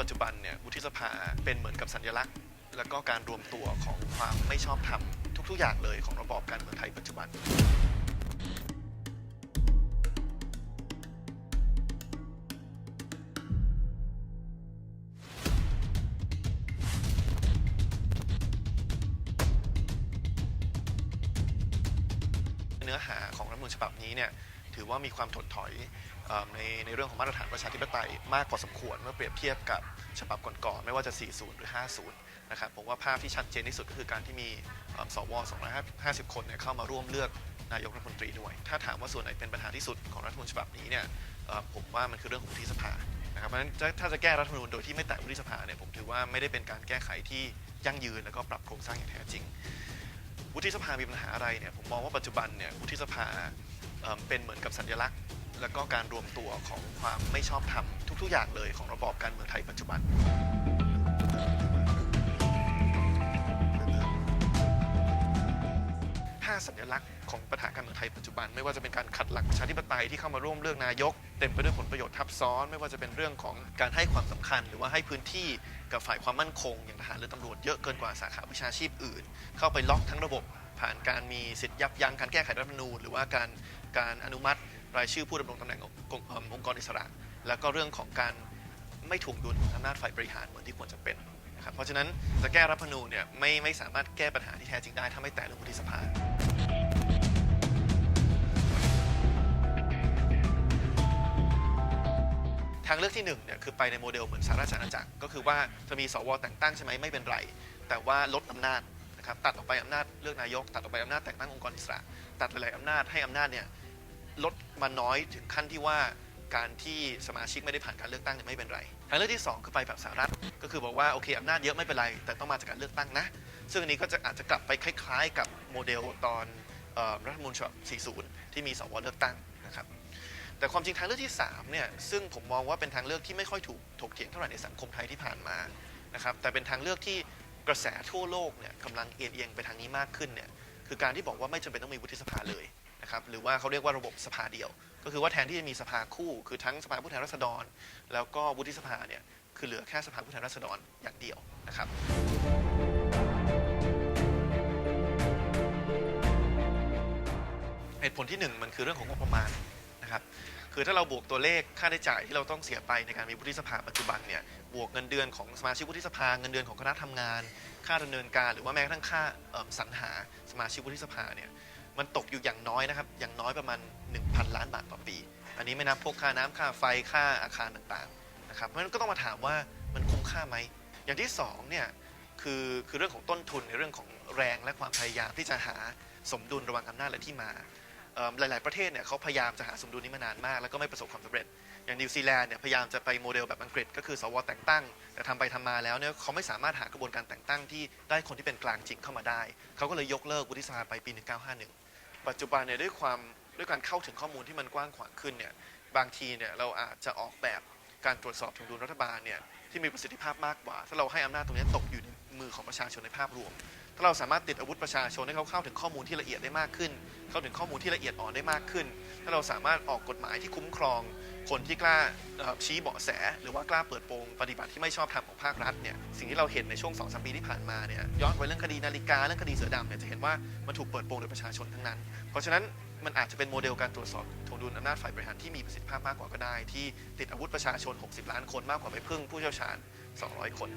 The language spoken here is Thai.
ปัจจุบันเนี่ยวุฒิสภาเป็นเหมือนกับสัญลักษณ์ แล้วก็การรวมตัวของความไม่ชอบธรรมทุกๆอย่างเลยของระบอบการเมืองไทยปัจจุบันเนื้อหาของรัฐมนูญฉบับนี้เนี่ย ถือว่ามีความถดถอยในในเรื่องของมาตรฐานประชาธิปไตยมากพอสมควรเมื่อเปรียบเทียบกับฉบับก่อนๆไม่ว่าจะ 40 หรือ 50 นะครับผมว่าภาพที่ชัดเจนที่สุดก็คือการที่มีสว 250 คนเนี่ยเข้ามาร่วมเลือกนายกรัฐมนตรีด้วย ถ้าถามว่าส่วนไหนเป็นปัญหาที่สุดของรัฐมนูญฉบับนี้เนี่ยผมว่ามันคือเรื่องของวุฒิสภานะครับเพราะฉะนั้นถ้าจะแก้รัฐธรรมนูญโดยที่ไม่แตะวุฒิสภาเนี่ยผมถือว่าไม่ได้เป็นการแก้ไขที่ยั่งยืนแล้วก็ปรับโครงสร้างอย่างแท้จริง วุฒิสภามีปัญหาอะไรเนี่ยผมมองว่าปัจจุบันเนี่ยวุฒิสภา เป็นเหมือนกับสัญลักษณ์ แล้วก็การรวมตัวของความไม่ชอบธรรมทุก ๆ อย่างเลยของระบอบการเมืองไทยปัจจุบันห้าสัญลักษณ์ของปัญหาการเมืองไทยปัจจุบัน ไม่ว่าจะเป็นการขัดหลักประชาธิปไตยที่เข้ามาร่วมเลือกนายก เต็มไปด้วยผลประโยชน์ทับซ้อน ไม่ว่าจะเป็นเรื่องของการให้ความสำคัญ หรือว่าให้พื้นที่กับฝ่ายความมั่นคง อย่างทหารหรือตำรวจเยอะเกินกว่าสาขาวิชาชีพอื่น เข้าไปล็อกทั้งระบบ ผ่านการมีสิทธิยับยั้งการแก้ไขรัฐธรรมนูญหรือว่าการการอนุมัติรายชื่อผู้ดำรงตำแหน่งองค์อองค์กรอิสระ แล้วก็เรื่องของการไม่ถ่วงดุลอำนาจฝ่ายบริหารเหมือนที่ควรจะเป็นนะครับเพราะฉะนั้นจะแก้รัฐธรรมนูญเนี่ยไม่ไม่สามารถแก้ปัญหาที่แท้จริงได้ถ้าไม่แตะเรื่องวุฒิสภาทางเลือกที่1เนี่ยคือไปในโมเดลเหมือนสหราชอาณาจักรก็คือว่าจะมีสวแต่งตั้งใช่ไหมไม่เป็นไร แต่ว่าลดอำนาจ นะครับตัดออกไปอำนาจเลือกนายก ตัดออกไปอำนาจแต่งตั้งองค์กรอิสระตัดหลายๆอำนาจให้อำนาจเนี่ยลดมาน้อยถึงขั้นที่ว่าการที่สมาชิกไม่ได้ผ่านการเลือกตั้งเนี่ยไม่เป็นไรทางเลือกที่ 2 คือไปแบบสหรัฐก็คือบอกว่าโอเคอำนาจเยอะไม่เป็นไร แต่ต้องมาจากการเลือกตั้งนะ ซึ่งอันนี้ก็จะอาจจะกลับไปคล้าย ๆ กับโมเดลตอนออรัฐธรรมนูญฉบับ 40 ที่มีสวเลือกตั้งนะครับแต่ความจริงทางเลือกที่3เนี่ยซึ่งผมมองว่าเป็นทางเลือกที่ไม่ค่อยถูกถกเถียงเท่าไหร่ในสังคมไทยที่ผ่านมานะครับแต่เป็นทางเลือกที่ กระแสทั่วโลกเนี่ยกำลังเอียงไปทางนี้มากขึ้นเนี่ยคือการที่บอกว่าไม่จำเป็นต้องมีวุฒิสภาเลยนะครับหรือว่าเขาเรียกว่าระบบสภาเดียว ก็คือว่าแทนที่จะมีสภาคู่ คือทั้งสภาผู้แทนราษฎร แล้วก็วุฒิสภาเนี่ยคือเหลือแค่สภาผู้แทนราษฎรอย่างเดียวนะครับเหตุผลที่หนึ่งมันคือเรื่องของงบประมาณนะครับ คือถ้าเราบวกตัวเลขค่าใช้จ่ายที่เราต้องเสียไปในการมีวุฒิสภาปัจจุบันเนี่ยบวกเงินเดือนของสมาชิกวุฒิสภาเงินเดือนของคณะทำงาน ค่าดำเนินการ หรือว่าแม้กระทั่งค่าสรรหาสมาชิกวุฒิสภาเนี่ยมันตกอยู่อย่างน้อยนะครับอย่างน้อยประมาณ 1,000 ล้านบาทต่อปี อันนี้ไม่นับพวกค่าน้ำค่าไฟค่าอาคารต่างๆนะครับเพราะฉะนั้นก็ต้องมาถามว่ามันคุ้มค่าไหมอย่างที่สองเนี่ยคือคือเรื่องของต้นทุนในเรื่องของแรงและความพยายามที่จะหาสมดุลระหว่างอำนาจและที่มา หลาย ๆ ประเทศเนี่ยเขาพยายามจะหาสมดุลนี้มานานมาก แล้วก็ไม่ประสบความสำเร็จ อย่างนิวซีแลนด์เนี่ยพยายามจะไปโมเดลแบบอังกฤษ ก็คือสวแต่งตั้ง แต่ทำไปทำมาแล้วเนี่ยเขาไม่สามารถหากระบวนการแต่งตั้งที่ได้คนที่เป็นกลางจริงเข้ามาได้ เขาก็เลยยกเลิกวุฒิสภาไปปี 1951 ปัจจุบันเนี่ยด้วยความด้วยการเข้าถึงข้อมูลที่มันกว้างขวางขึ้นเนี่ยบางทีเนี่ยเราอาจจะออกแบบการตรวจสอบถวงดุลรัฐบาลเนี่ยที่มีประสิทธิภาพมากกว่า ถ้าเราให้อำนาจตรงนี้ตกอยู่ในมือของประชาชนในภาพรวม ถ้าเราสามารถติดอาวุธประชาชนให้เขาเข้าถึงข้อมูลที่ละเอียดได้มากขึ้น เข้าถึงข้อมูลที่ละเอียดอ่อนได้มากขึ้น ถ้าเราสามารถออกกฎหมายที่คุ้มครอง คนที่กล้าชี้เบาะแส หรือว่ากล้าเปิดโปงปฏิบัติที่ไม่ชอบธรรมของภาครัฐเนี่ยสิ่งที่เราเห็นในช่วง2อสปีที่ผ่านมาเนี่ยย้อนไปเรื่องคดีนาฬิกาเรื่องคดีเสือดำเนี่ยจะเห็นว่ามันถูกเปิดโปงโดยประชาชนทั้งนั้น เพราะฉะนั้นมันอาจจะเป็นโมเดลการตรวจสอบถงดุลอำนาจฝ่ายบริหารที่มีประสิทธิภาพมากกว่าก็ได้ ที่ติดอาวุธประชาชน 60 ล้านคนมากกว่าไปพึ่งผู้เชี่ยวชาญ 200 คน